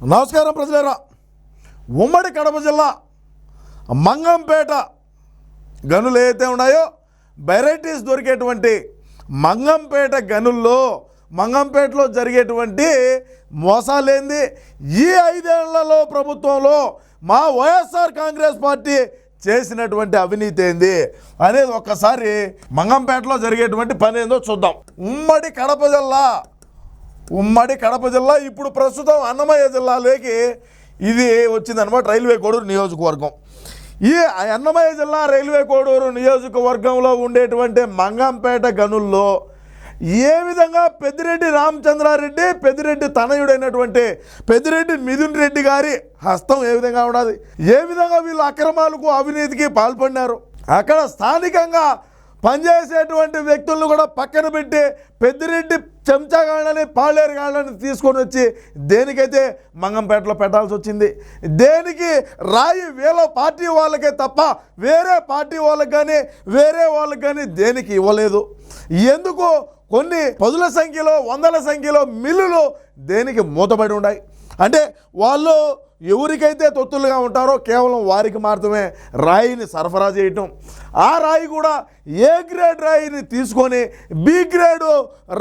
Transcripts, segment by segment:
నమస్కారం ప్రజలరా. ఉమ్మడి కడప జిల్లా మంగంపేట గనులు ఏవైతే ఉన్నాయో వెరైటీస్ దొరికేటువంటి మంగంపేట గనుల్లో మంగంపేటలో జరిగేటువంటి మోసాలేంది? ఈ ఐదేళ్ళలో ప్రభుత్వంలో మా వైఎస్ఆర్ కాంగ్రెస్ పార్టీ చేసినటువంటి అవినీతి ఏంది అనేది ఒక్కసారి మంగంపేటలో జరిగేటువంటి పని ఏందో చూద్దాం. ఉమ్మడి కడప జిల్లా ఉమ్మడి కడప జిల్లా ఇప్పుడు ప్రస్తుతం అన్నమయ్య జిల్లాలోకి ఇది వచ్చిందనమాట రైల్వే కోడూరు నియోజకవర్గం. ఈ అన్నమయ్య జిల్లా రైల్వే కోడూరు నియోజకవర్గంలో ఉండేటువంటి మంగంపేట గనుల్లో ఏ విధంగా పెద్దిరెడ్డి రామచంద్రారెడ్డి పెద్దిరెడ్డి తనయుడైనటువంటి పెద్దిరెడ్డి మిథున్ రెడ్డి గారి హస్తం ఏ విధంగా ఉన్నది ఏ విధంగా వీళ్ళు అక్రమాలకు అవినీతికి పాల్పడినారు? అక్కడ స్థానికంగా పనిచేసేటువంటి వ్యక్తులను కూడా పక్కన పెట్టి పెద్దిరెడ్డి చెంచాగాళ్ళని పాలేరుగాళ్ళని తీసుకొని వచ్చి దేనికైతే మంగంపేటలో పెట్టాల్సి వచ్చింది? దేనికి రాయి వీళ్ళ పార్టీ వాళ్ళకే తప్ప వేరే పార్టీ వాళ్ళకి కానీ వేరే వాళ్ళకి కానీ దేనికి ఇవ్వలేదు? ఎందుకు కొన్ని పదుల సంఖ్యలో వందల సంఖ్యలో మిల్లులు దేనికి మూతపడి ఉన్నాయి అంటే వాళ్ళు ఎవరికైతే తొత్తులుగా ఉంటారో కేవలం వారికి మాత్రమే రాయిని సరఫరా చేయటం. ఆ రాయి కూడా ఏ గ్రేడ్ రాయిని తీసుకొని బి గ్రేడు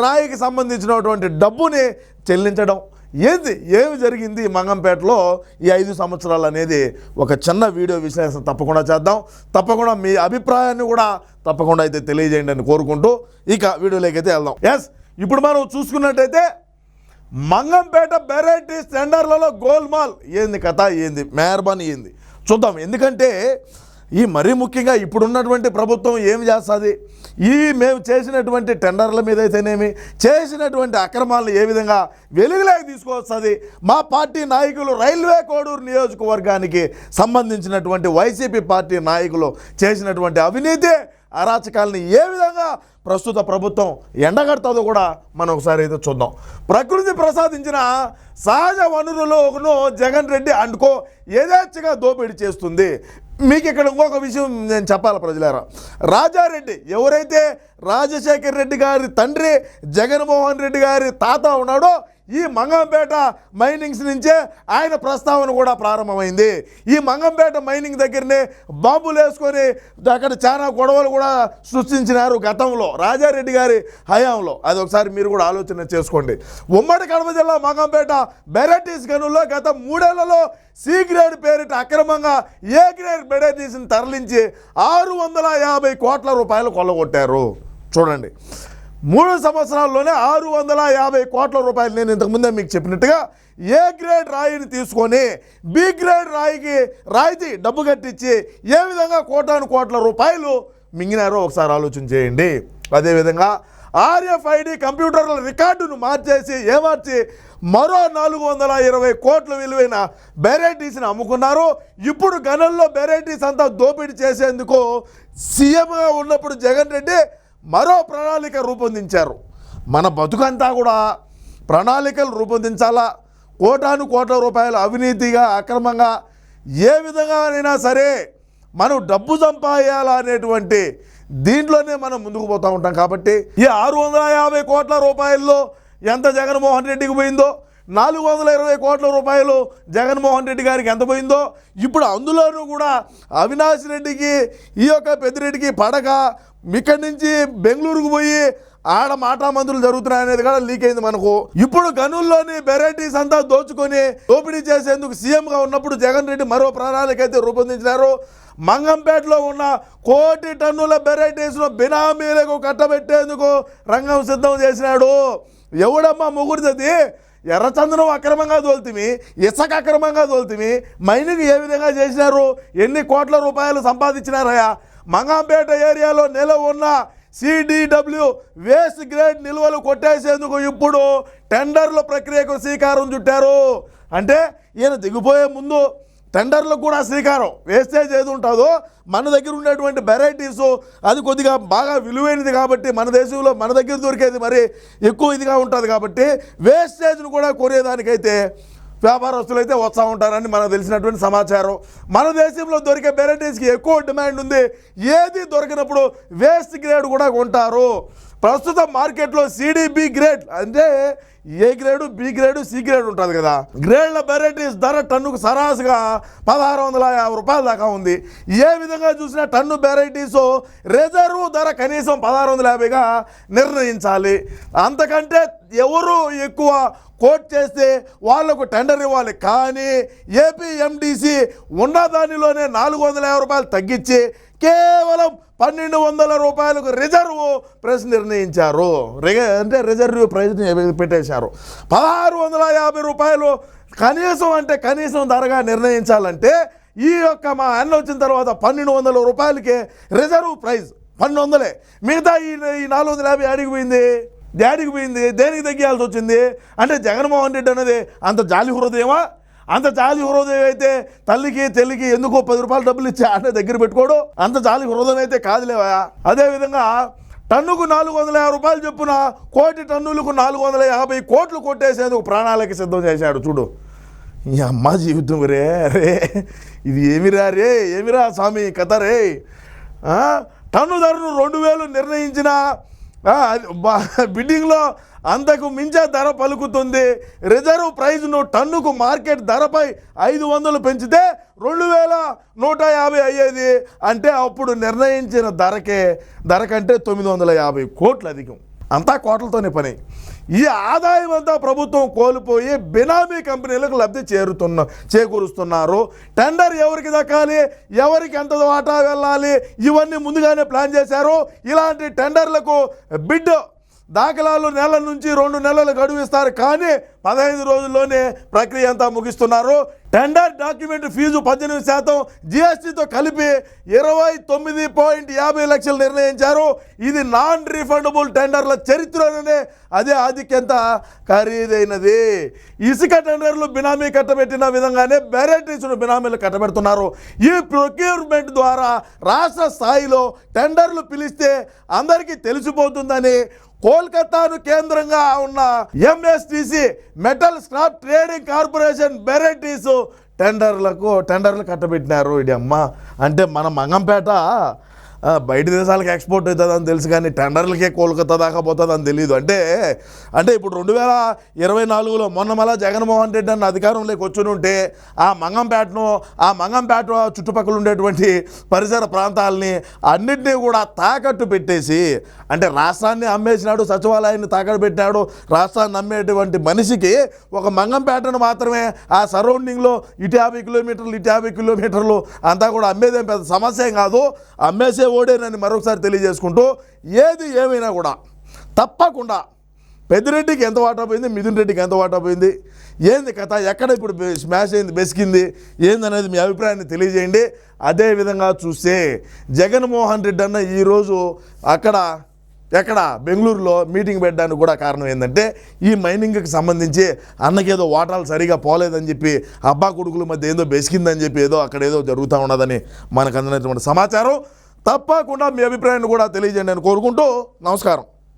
రాయికి సంబంధించినటువంటి డబ్బుని చెల్లించడం. ఏంది? ఏమి జరిగింది మంగంపేటలో ఈ ఐదు సంవత్సరాలు అనేది? ఒక చిన్న వీడియో విశ్లేషణ తప్పకుండా చేద్దాం. తప్పకుండా మీ అభిప్రాయాన్ని కూడా తప్పకుండా అయితే తెలియజేయండి అని కోరుకుంటూ ఇక వీడియోలోకి అయితే వెళ్దాం. ఎస్ ఇప్పుడు మనం చూసుకున్నట్టయితే మంగంపేట వెరైటీస్ టెండర్లలో గోల్మాల్. ఏంది కథ? ఏంది? మెహర్బాన్ ఏంది? చూద్దాం. ఎందుకంటే ఈ మరీ ముఖ్యంగా ఇప్పుడున్నటువంటి ప్రభుత్వం ఏమి చేస్తుంది? ఈ మేము చేసినటువంటి టెండర్ల మీద అయితేనేమి చేసినటువంటి అక్రమాలను ఏ విధంగా వెలుగులోకి తీసుకొస్తుంది మా పార్టీ నాయకులు రైల్వే కోడూరు నియోజకవర్గానికి సంబంధించినటువంటి వైసీపీ పార్టీ నాయకులు చేసినటువంటి అవినీతి అరాచకాలని ఏ విధంగా ప్రస్తుత ప్రభుత్వం ఎండగడుతుందో కూడా మనం ఒకసారి అయితే చూద్దాం. ప్రకృతి ప్రసాదించిన సహజ వనరులను జగన్ రెడ్డి అండుకో యథేచ్ఛగా దోపిడీ చేస్తుంది. మీకు ఇక్కడ ఇంకొక విషయం నేను చెప్పాలి ప్రజలారా. రాజారెడ్డి ఎవరైతే రాజశేఖర్ రెడ్డి గారి తండ్రి జగన్మోహన్ రెడ్డి గారి తాత ఉన్నాడో ఈ మంగంపేట మైనింగ్స్ నుంచే ఆయన ప్రస్తావన కూడా ప్రారంభమైంది. ఈ మంగంపేట మైనింగ్ దగ్గరనే బాంబులు వేసుకొని అక్కడ చాలా గొడవలు కూడా సృష్టించినారు గతంలో. రాజారెడ్డి గారి హయాంలో. అది ఒకసారి మీరు కూడా ఆలోచన చేసుకోండి. ఉమ్మడి కడప జిల్లా మంగంపేట బెరటీస్ గనుల్లో గత మూడేళ్ళలో సి గ్రేడ్ పేరిట అక్రమంగా ఏ గ్రేడ్ బెరటీస్ని తరలించి ఆరు వందల యాభై కోట్ల రూపాయలు కొల్లగొట్టారు. చూడండి. మూడు సంవత్సరాల్లోనే ఆరు వందల యాభై కోట్ల రూపాయలు. నేను ఇంతకుముందే మీకు చెప్పినట్టుగా ఏ గ్రేడ్ రాయిని తీసుకొని బి గ్రేడ్ రాయికి రాయితీ డబ్బు కట్టించి ఏ విధంగా కోటాను కోట్ల రూపాయలు మింగినారో ఒకసారి ఆలోచన చేయండి. అదేవిధంగా ఆర్ఎఫ్ఐడి కంప్యూటర్ల రికార్డును మార్చేసి ఏమార్చి మరో నాలుగు వందల ఇరవై కోట్ల విలువైన బెరైటీస్ని అమ్ముకున్నారు. ఇప్పుడు గనుల్లో వెరైటీస్ అంతా దోపిడీ చేసేందుకు సీఎంగా ఉన్నప్పుడు జగన్ రెడ్డి మరో ప్రణాళిక రూపొందించారు. మన బతుకంతా కూడా ప్రణాళికలు రూపొందించాలా? కోటాను కోట్ల రూపాయలు అవినీతిగా అక్రమంగా ఏ విధంగానైనా సరే మనం డబ్బు సంపాదించాలా అనేటువంటి దీంట్లోనే మనం ముందుకు పోతూ ఉంటాం కాబట్టి ఈ ఆరు వందల యాభై కోట్ల రూపాయల్లో ఎంత జగన్మోహన్ రెడ్డికి పోయిందో నాలుగు వందల ఇరవై కోట్ల రూపాయలు జగన్మోహన్ రెడ్డి గారికి ఎంత పోయిందో ఇప్పుడు అందులోనూ కూడా అవినాష్ రెడ్డికి ఈ యొక్క పెద్దిరెడ్డికి పడక ఇక్కడి నుంచి బెంగళూరుకు పోయి ఆడ మాటా మందులు జరుగుతున్నాయి అనేది కూడా లీక్ అయింది మనకు. ఇప్పుడు గనుల్లోని వెరైటీస్ అంతా దోచుకొని దోపిడీ చేసేందుకు సీఎంగా ఉన్నప్పుడు జగన్ రెడ్డి మరో ప్రణాళిక అయితే రూపొందించినారు. మంగంపేటలో ఉన్న కోటి టన్నుల వెరైటీస్ను బినామీలకు కట్టబెట్టేందుకు రంగం సిద్ధం చేసినాడు. ఎవడమ్మా ముగురుతుంది ఎర్రచందనం అక్రమంగా తోలుతుంది ఇసుక అక్రమంగా తోలుతుంది మైనింగ్ ఏ విధంగా చేసినారు? ఎన్ని కోట్ల రూపాయలు సంపాదించినారయ్యా? మంగంపేట ఏరియాలో నిలవ ఉన్న సిడిడబ్ల్యూ వేస్ట్ గ్రేడ్ నిల్వలు కొట్టేసేందుకు ఇప్పుడు టెండర్ల ప్రక్రియకు శ్రీకారం చుట్టారు. అంటే ఈయన దిగిపోయే ముందు టెండర్లకు కూడా శ్రీకారం. వేస్టేజ్ ఏది ఉంటుందో మన దగ్గర ఉండేటువంటి వెరైటీస్ అది కొద్దిగా బాగా విలువైనది కాబట్టి మన దేశంలో మన దగ్గర దొరికేది మరి ఎక్కువ ఇదిగా ఉంటుంది కాబట్టి వేస్టేజ్ను కూడా కొనేదానికైతే వ్యాపారస్తులు అయితే వస్తూ ఉంటారని మనకు తెలిసినటువంటి సమాచారం. మన దేశంలో దొరికే వెరైటీస్కి ఎక్కువ డిమాండ్ ఉంది. ఏది దొరికినప్పుడు వేస్ట్ గ్రేడ్ కూడా కొంటారు. ప్రస్తుతం మార్కెట్లో సిడిబి గ్రేడ్ అంటే A grade B grade C grade ఉంటుంది కదా. గ్రేడ్ల వెరైటీస్ ధర టన్నుకు సరాసుగా పదహారు వందల యాభై రూపాయల దాకా ఉంది. ఏ విధంగా చూసినా టన్ను వెరైటీస్ రిజర్వ్ ధర కనీసం పదహారు వందల యాభైగా నిర్ణయించాలి. అంతకంటే ఎవరు ఎక్కువ కోట్ చేస్తే వాళ్ళకు టెండర్ ఇవ్వాలి. కానీ ఏపీఎండిసి ఉన్న దానిలోనే నాలుగు వందల యాభై రూపాయలు తగ్గించి కేవలం పన్నెండు వందల రూపాయలకు రిజర్వ్ ప్రైస్ నిర్ణయించారు. రిజ అంటే రిజర్వ్ ప్రైస్ని పెట్టేశారు. పదహారు వందల యాభై రూపాయలు కనీసం అంటే కనీసం ధరగా నిర్ణయించాలంటే ఈ యొక్క మా అన్న వచ్చిన తర్వాత పన్నెండు వందల రూపాయలకే రిజర్వ్ ప్రైస్ పన్నెండు వందలే. మిగతా ఈ ఈ నాలుగు వందల యాభై అడిగి పోయింది? డాడీకి పోయింది? దేనికి తగ్గియాల్సి వచ్చింది? అంటే జగన్మోహన్ రెడ్డి అనేది అంత జాలి హృదయమా? అంత జాలి హృదయం అయితే తల్లికి తెల్లికి ఎందుకో పది రూపాయలు డబ్బులు ఇచ్చి? అంటే దగ్గర పెట్టుకోడు. అంత జాలి హృదయం అయితే కాదులేవా అదేవిధంగా టన్నుకు నాలుగు వందల యాభై రూపాయలు చొప్పున కోటి టన్నులకు నాలుగు వందల యాభై కోట్లు కొట్టేసేందుకు ప్రాణాలకి సిద్ధం చేశాడు. చూడు. ఈ అమ్మ జీవితం రే రే. ఇది ఏమిరా రే ఏమిరా స్వామి కథ రే? టన్ను ధరను రెండు వేలు నిర్ణయించిన బిడ్డింగ్లో అంతకు మించే ధర పలుకుతుంది. రిజర్వ్ ప్రైజ్ను టన్నుకు మార్కెట్ ధరపై ఐదు వందలు పెంచితే రెండు వేల నూట యాభై అయ్యేది. అంటే అప్పుడు నిర్ణయించిన ధరకే ధర కంటే తొమ్మిది వందల యాభై కోట్లు అధికం. అంతా కోట్లతోనే పని. ఈ ఆదాయం అంతా ప్రభుత్వం కోల్పోయి బినామీ కంపెనీలకు లబ్ధి చేరుతున్న చేకూరుస్తున్నారు. టెండర్ ఎవరికి దక్కాలి? ఎవరికి ఎంత వాటా వెళ్ళాలి? ఇవన్నీ ముందుగానే ప్లాన్ చేశారు. ఇలాంటి టెండర్లకు బిడ్ దాఖలాలు నెల నుంచి రెండు నెలలు గడువిస్తారు కానీ పదహైదు రోజుల్లోనే ప్రక్రియ అంతా ముగిస్తున్నారు. టెండర్ డాక్యుమెంట్ ఫీజు పద్దెనిమిది శాతం జిఎస్టీతో కలిపి ఇరవై తొమ్మిది పాయింట్ యాభై లక్షలు నిర్ణయించారు. ఇది నాన్ రీఫండబుల్ టెండర్ల చరిత్రలోనే అదే ఆధిక్యంత ఖరీదైనది. ఇసుక టెండర్లు బినామీ కట్టబెట్టిన విధంగానే వెరైటీస్ను బినామీలు కట్టబెడుతున్నారు. ఈ ప్రొక్యూర్మెంట్ ద్వారా రాష్ట్ర స్థాయిలో టెండర్లు పిలిస్తే అందరికీ తెలిసిపోతుందని కోల్కతాను కేంద్రంగా ఉన్న MSTC metal scrap trading corporation varieties టెండర్లకు టెండర్లు కట్టబెట్టినారు. ఇది అమ్మ అంటే మన మంగంపేట బయట దేశాలకు ఎక్స్పోర్ట్ అవుతుంది అని తెలుసు కానీ టెండర్లకే కోల్కతా దాకా పోతుంది అని తెలియదు అంటే అంటే ఇప్పుడు రెండు వేల ఇరవై నాలుగులో మొన్న మళ్ళా జగన్మోహన్ రెడ్డి అన్న అధికారంలోకి వచ్చి ఉంటే ఆ మంగంపేటను ఆ మంగంపేట చుట్టుపక్కల ఉండేటువంటి పరిసర ప్రాంతాలని అన్నింటినీ కూడా తాకట్టు పెట్టేసి అంటే రాష్ట్రాన్ని అమ్మేసినాడు సచివాలయాన్ని తాకట్టు పెట్టినాడు రాష్ట్రాన్ని అమ్మేటువంటి మనిషికి ఒక మంగంపేటను మాత్రమే ఆ సరౌండింగ్లో ఇటు యాభై కిలోమీటర్లు ఇటు యాభై కిలోమీటర్లు అంతా కూడా అమ్మేదేం పెద్ద సమస్య కాదు. అమ్మేసే ఓడేనని మరొకసారి తెలియజేసుకుంటూ ఏది ఏమైనా కూడా తప్పకుండా పెద్దిరెడ్డికి ఎంత వాటా పోయింది మిథున్ రెడ్డికి ఎంత వాటా పోయింది ఏంది కథ ఎక్కడ ఇప్పుడు స్మాష్ అయింది బెసికింది ఏందనేది మీ అభిప్రాయాన్ని తెలియజేయండి. అదేవిధంగా చూస్తే జగన్మోహన్ రెడ్డి అన్న ఈరోజు అక్కడ ఎక్కడ బెంగళూరులో మీటింగ్ పెట్టడానికి కూడా కారణం ఏంటంటే ఈ మైనింగ్కి సంబంధించి అన్నకేదో వాటాలు సరిగా పోలేదని చెప్పి అబ్బా కొడుకుల మధ్య ఏదో బెసికిందని చెప్పి ఏదో అక్కడ ఏదో జరుగుతూ ఉన్నదని మనకు అందినటువంటి సమాచారం. తప్పకుండా మీ అభిప్రాయాన్ని కూడా తెలియజేయండి అని కోరుకుంటూ నమస్కారం.